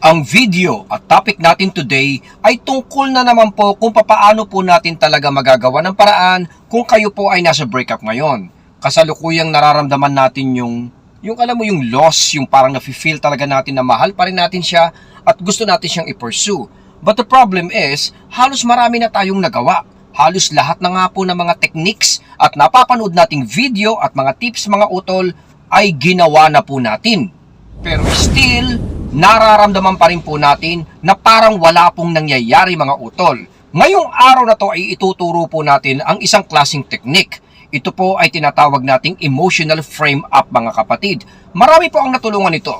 Ang video at topic natin today ay tungkol na naman po kung papaano po natin talaga magagawa ng paraan kung kayo po ay nasa breakup ngayon. Kasalukuyang nararamdaman natin yung, yung alam mo yung loss, yung parang nafe-feel talaga natin na mahal pa rin natin siya at gusto natin siyang i-pursue. But the problem is, halos marami na tayong nagawa. Halos lahat na nga po ng mga techniques at napapanood nating video at mga tips mga utol ay ginawa na po natin. Pero still, nararamdaman pa rin po natin na parang wala pong nangyayari mga utol. Ngayong araw na to ay ituturo po natin ang isang klasing teknik. Ito po ay tinatawag nating emotional frame up mga kapatid. Marami po ang natulungan nito.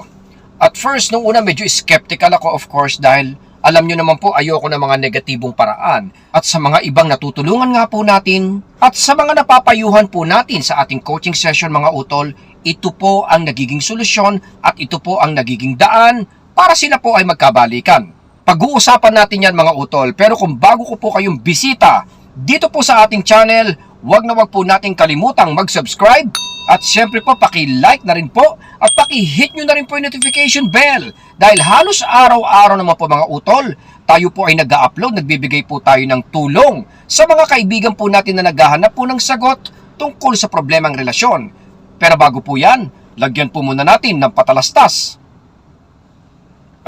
At first, nung una medyo skeptical ako of course dahil alam nyo naman po ayoko ng mga negatibong paraan. At sa mga ibang natutulungan nga po natin at sa mga napapayuhan po natin sa ating coaching session mga utol, ito po ang nagiging solusyon at ito po ang nagiging daan para sila po ay magkabalikan. Pag-uusapan natin yan mga utol pero kung bago ko po kayong bisita dito po sa ating channel, wag na wag po nating kalimutang mag-subscribe at syempre po paki-like na rin po at paki-hit nyo na rin po yung notification bell dahil halos araw-araw naman po mga utol tayo po ay nag-upload, nagbibigay po tayo ng tulong sa mga kaibigan po natin na naghahanap po ng sagot tungkol sa problemang relasyon. Pero bago po yan, lagyan po muna natin ng patalastas.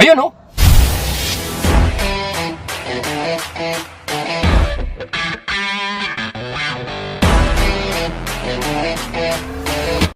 Ayun oh.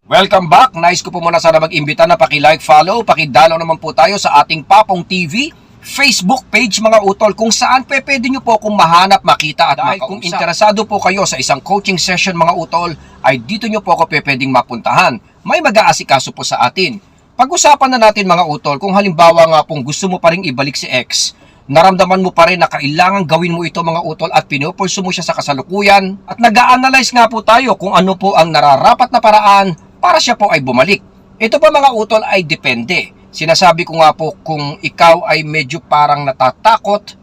Welcome back. Nice ko po muna sana mag-imbita na paki-like, follow, paki-dalaw naman po tayo sa ating Papong TV Facebook page mga utol kung saan pe pwede nyo po kung mahanap, makita at Dahil kung interesado po kayo sa isang coaching session mga utol ay dito nyo po ako pe pwedeng mapuntahan. May mag-aasikaso po sa atin. Pag-usapan na natin mga utol kung halimbawa nga pong gusto mo pa rin ibalik si ex naramdaman mo pa rin na kailangan gawin mo ito mga utol at pinupulso mo siya sa kasalukuyan at nag-a-analyze nga po tayo kung ano po ang nararapat na paraan para siya po ay bumalik. Ito pa mga utol ay depende. Sinasabi ko nga po kung ikaw ay medyo parang natatakot,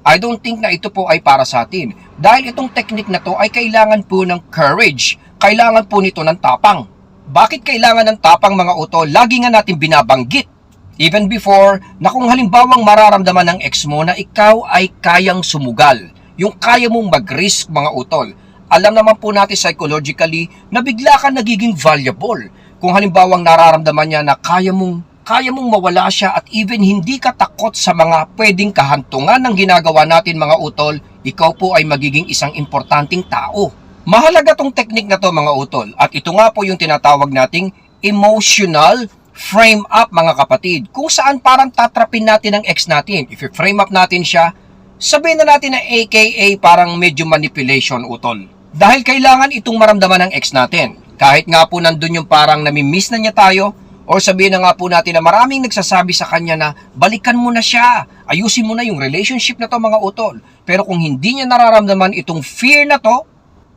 I don't think na ito po ay para sa atin. Dahil itong technique na to ay kailangan po ng courage. Kailangan po nito ng tapang. Bakit kailangan ng tapang mga utol? Lagi nga natin binabanggit Even before, na kung halimbawang mararamdaman ng ex mo na ikaw ay kayang sumugal, yung kaya mong mag-risk mga utol. Alam naman po natin psychologically na bigla ka nagiging valuable. Kung halimbawang nararamdaman niya na kaya mong kaya mong mawala siya at even hindi ka takot sa mga pwedeng kahantungan ng ginagawa natin mga utol, ikaw po ay magiging isang importanteng tao. Mahalaga tong teknik na to mga utol at ito nga po yung tinatawag nating emotional frame up mga kapatid, kung saan parang tatrapin natin ang ex natin. If i-frame up natin siya, sabihin na natin na AKA parang medyo manipulation utol. Dahil kailangan itong maramdaman ng ex natin. Kahit nga po nandun yung parang namimiss na niya tayo, o sabihin na nga po natin na maraming nagsasabi sa kanya na balikan mo na siya, ayusin mo na yung relationship na to mga utol. Pero kung hindi niya nararamdaman itong fear na to,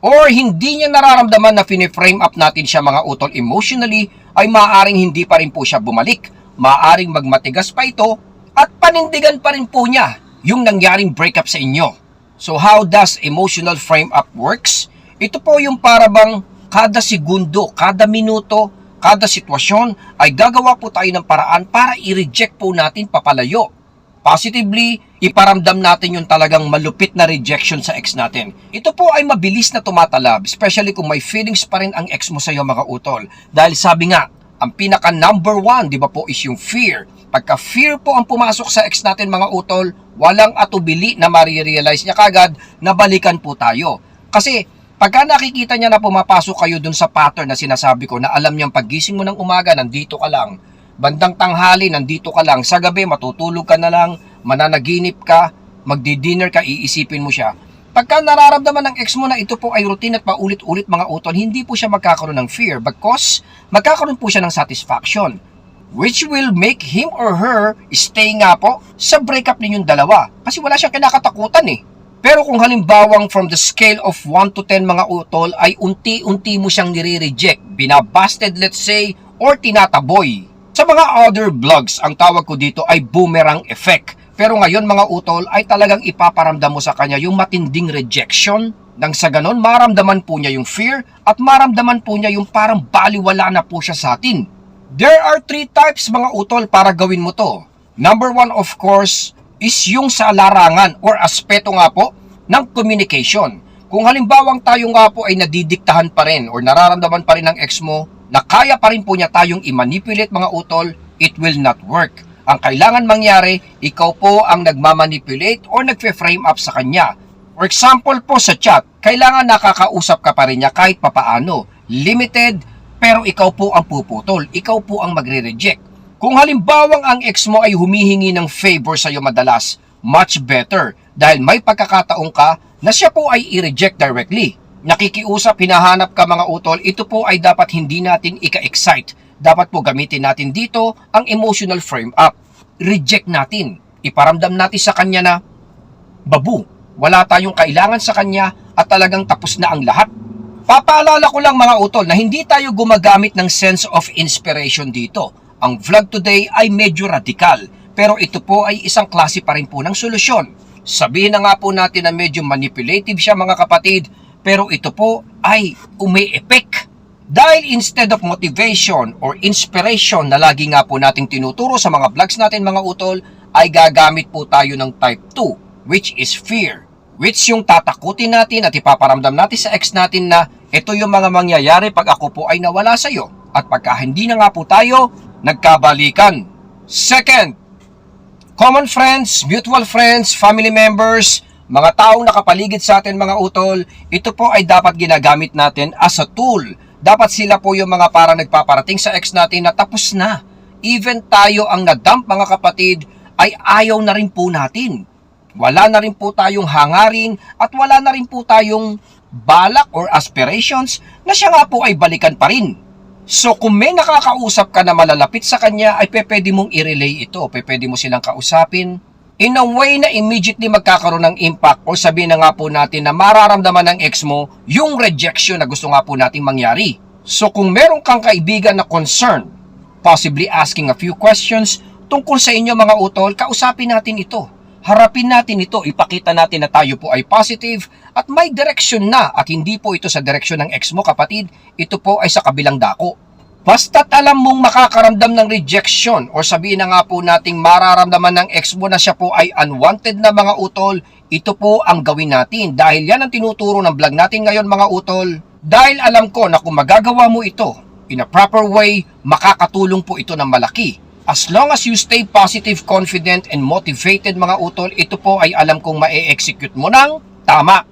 or hindi niya nararamdaman na fine-frame up natin siya mga utol emotionally, ay maaaring hindi pa rin po siya bumalik. Maaaring magmatigas pa ito at panindigan pa rin po niya yung nangyaring breakup sa inyo. So how does emotional frame up works? Ito po yung para bang kada segundo, kada minuto, kada sitwasyon ay gagawa po tayo ng paraan para i-reject po natin papalayo. Positively, iparamdam natin yung talagang malupit na rejection sa ex natin. Ito po ay mabilis na tumatalab, especially kung may feelings pa rin ang ex mo sa iyo mga utol. Dahil sabi nga, ang pinaka number one, di ba po, is yung fear. Pagka fear po ang pumasok sa ex natin mga utol, walang atubili na marirealize niya kagad na balikan po tayo. Kasi pagka nakikita niya na pumapasok kayo dun sa pattern na sinasabi ko na alam niyang pagising mo ng umaga, nandito ka lang, bandang tanghali, nandito ka lang, sa gabi matutulog ka na lang, mananaginip ka, magdi-dinner ka, iisipin mo siya. Pagka nararamdaman ng ex mo na ito po ay routine at paulit-ulit mga utol, hindi po siya magkakaroon ng fear because magkakaroon po siya ng satisfaction which will make him or her stay nga po sa breakup ninyong dalawa. Kasi wala siyang kinakatakutan eh. Pero kung halimbawang from the scale of 1 to 10 mga utol ay unti-unti mo siyang nire-reject, binabasted let's say, or tinataboy. Sa mga other vlogs, ang tawag ko dito ay boomerang effect. Pero ngayon mga utol ay talagang ipaparamdam mo sa kanya yung matinding rejection. Nang sa ganon, maramdaman po niya yung fear at maramdaman po niya yung parang baliwala na po siya sa atin. There are three types mga utol para gawin mo to. Number one, of course, is yung sa larangan or aspeto nga po ng communication. Kung halimbawang tayo nga po ay nadidiktahan pa rin or nararamdaman pa rin ng ex mo na kaya pa rin po niya tayong i-manipulate mga utol, it will not work. Ang kailangan mangyari, ikaw po ang nagmamanipulate or nagfe-frame up sa kanya. For example po sa chat, kailangan nakakausap ka pa rin niya kahit papaano. Limited, pero ikaw po ang puputol. Ikaw po ang magre-reject. Kung halimbawang ang ex mo ay humihingi ng favor sa iyo madalas, much better dahil may pagkakataon ka na siya po ay i-reject directly. Nakikiusap, hinahanap ka mga utol, ito po ay dapat hindi natin ika-excite. Dapat po gamitin natin dito ang emotional frame up. Reject natin. Iparamdam natin sa kanya na, babu, wala tayong kailangan sa kanya at talagang tapos na ang lahat. Papaalala ko lang mga utol na hindi tayo gumagamit ng sense of inspiration dito. Ang vlog today ay medyo radikal, pero ito po ay isang klase pa rin po ng solusyon. Sabihin na nga po natin na medyo manipulative siya mga kapatid, pero ito po ay umi-epek. Dahil instead of motivation or inspiration na lagi nga po nating tinuturo sa mga vlogs natin mga utol, ay gagamit po tayo ng type 2, which is fear. Which yung tatakutin natin at ipaparamdam natin sa ex natin na ito yung mga mangyayari pag ako po ay nawala sa iyo. At pagka hindi na nga po tayo, nagkabalikan. Second, common friends, mutual friends, family members, mga taong nakapaligid sa atin mga utol, ito po ay dapat ginagamit natin as a tool. Dapat sila po yung mga parang nagpaparating sa ex natin na tapos na. Even tayo ang nadump mga kapatid, ay ayaw na rin po natin. Wala na rin po tayong hangarin at wala na rin po tayong balak or aspirations na siya nga po ay balikan pa rin. So kung may nakakausap ka na malalapit sa kanya ay pwede mong i-relay ito, pwede mo silang kausapin in a way na immediately magkakaroon ng impact o sabihin na nga po natin na mararamdaman ng ex mo yung rejection na gusto nga po nating mangyari. So kung meron kang kaibigan na concern, possibly asking a few questions tungkol sa inyo mga utol, kausapin natin ito. Harapin natin ito, ipakita natin na tayo po ay positive at may direction na at hindi po ito sa direction ng ex mo kapatid, ito po ay sa kabilang dako. Basta't alam mong makakaramdam ng rejection or sabihin na nga po nating mararamdaman ng ex mo na siya po ay unwanted na mga utol, ito po ang gawin natin dahil yan ang tinuturo ng vlog natin ngayon mga utol. Dahil alam ko na kung magagawa mo ito in a proper way, makakatulong po ito ng malaki. As long as you stay positive, confident, and motivated mga utol, ito po ay alam kong ma-execute mo ng tama.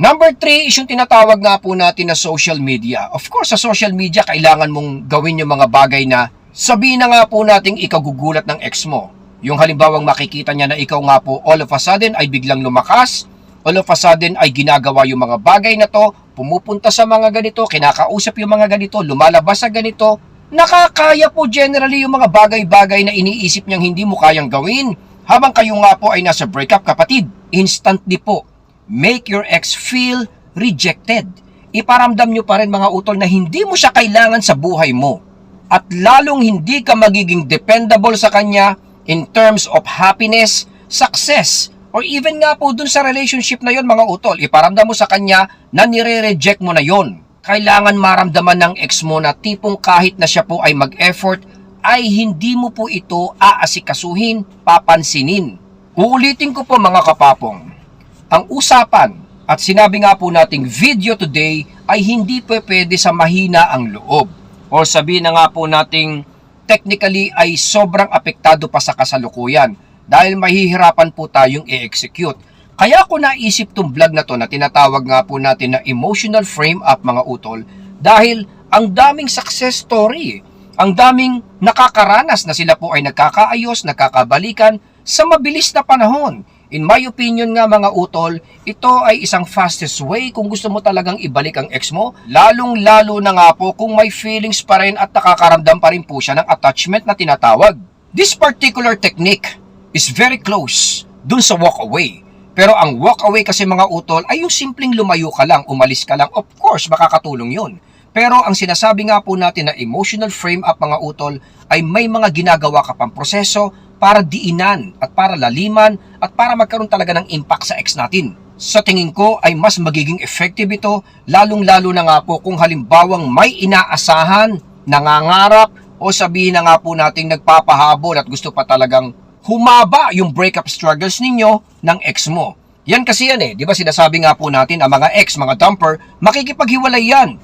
Number 3 is yung tinatawag nga po natin na social media. Of course, sa social media, kailangan mong gawin yung mga bagay na sabihin na nga po nating ikagugulat ng ex mo. Yung halimbawang makikita niya na ikaw nga po all of a sudden ay biglang lumakas, all of a sudden ay ginagawa yung mga bagay na to, pumupunta sa mga ganito, kinakausap yung mga ganito, lumalabas sa ganito, nakakaya po generally yung mga bagay-bagay na iniisip niyang hindi mo kayang gawin. Habang kayo nga po ay nasa breakup kapatid, instantly po, make your ex feel rejected. Iparamdam nyo pa rin mga utol na hindi mo siya kailangan sa buhay mo. At lalong hindi ka magiging dependable sa kanya in terms of happiness, success, or even nga po dun sa relationship na yon mga utol. Iparamdam mo sa kanya na nire-reject mo na yon. Kailangan maramdaman ng ex mo na tipong kahit na siya po ay mag-effort, ay hindi mo po ito aasikasuhin, papansinin. Uulitin ko po mga kapapong, ang usapan at sinabi nga po nating video today ay hindi po pwede sa mahina ang loob. O sabihin na nga po nating technically ay sobrang apektado pa sa kasalukuyan dahil mahihirapan po tayong i-execute. Kaya ako naisip tong vlog na to na tinatawag nga po natin na emotional frame up mga utol dahil ang daming success story, ang daming nakakaranas na sila po ay nagkakaayos, nakakabalikan sa mabilis na panahon. In my opinion nga mga utol, ito ay isang fastest way kung gusto mo talagang ibalik ang ex mo, lalong-lalo na nga po kung may feelings pa rin at nakakaramdam pa rin po siya ng attachment na tinatawag. This particular technique is very close dun sa walk away. Pero ang walk away kasi mga utol ay yung simpleng lumayo ka lang, umalis ka lang. Of course, makakatulong yun. Pero ang sinasabi nga po natin na emotional frame up mga utol ay may mga ginagawa ka pang proseso para diinan at para laliman at para magkaroon talaga ng impact sa ex natin. Sa tingin ko ay mas magiging effective ito lalong-lalo na nga po kung halimbawang may inaasahan, nangangarap o sabihin na nga po nating nagpapahabol at gusto pa talagang humaba yung breakup struggles ninyo ng ex mo. Yan kasi yan eh, di ba sinasabi nga po natin ang mga ex, mga dumper, makikipaghiwalay yan.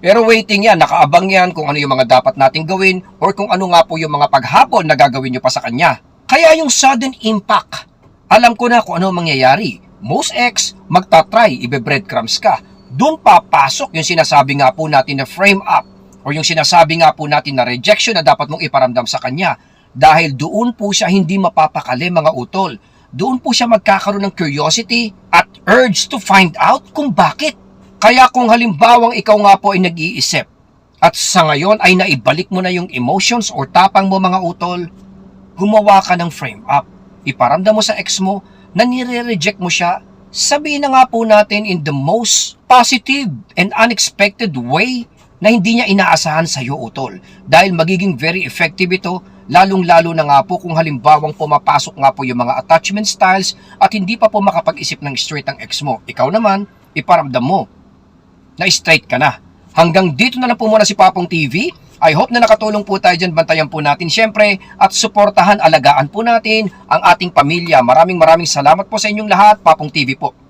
Pero waiting yan, nakaabang yan kung ano yung mga dapat nating gawin or kung ano nga po yung mga paghapon na gagawin nyo pa sa kanya. Kaya yung sudden impact, alam ko na kung ano ang mangyayari. Most ex, magta-try, ibe-breadcrumbs ka. Doon papasok yung sinasabi nga po natin na frame up o yung sinasabi nga po natin na rejection na dapat mong iparamdam sa kanya. Dahil doon po siya hindi mapapakali mga utol. Doon po siya magkakaroon ng curiosity at urge to find out kung bakit. Kaya kung halimbawang ikaw nga po ay nag-iisip at sa ngayon ay naibalik mo na yung emotions or tapang mo mga utol, gumawa ka ng frame up. Iparamdam mo sa ex mo na nire-reject mo siya. Sabihin na nga po natin in the most positive and unexpected way na hindi niya inaasahan sa iyo utol. Dahil magiging very effective ito lalong-lalo na nga po kung halimbawang pumapasok nga po yung mga attachment styles at hindi pa po makapag-isip ng straight ang ex mo. Ikaw naman, iparamdam mo na straight ka na. Hanggang dito na lang po muna si Papong TV. I hope na nakatulong po tayo dyan. Bantayan po natin syempre at suportahan, alagaan po natin ang ating pamilya. Maraming maraming salamat po sa inyong lahat. Papong TV po.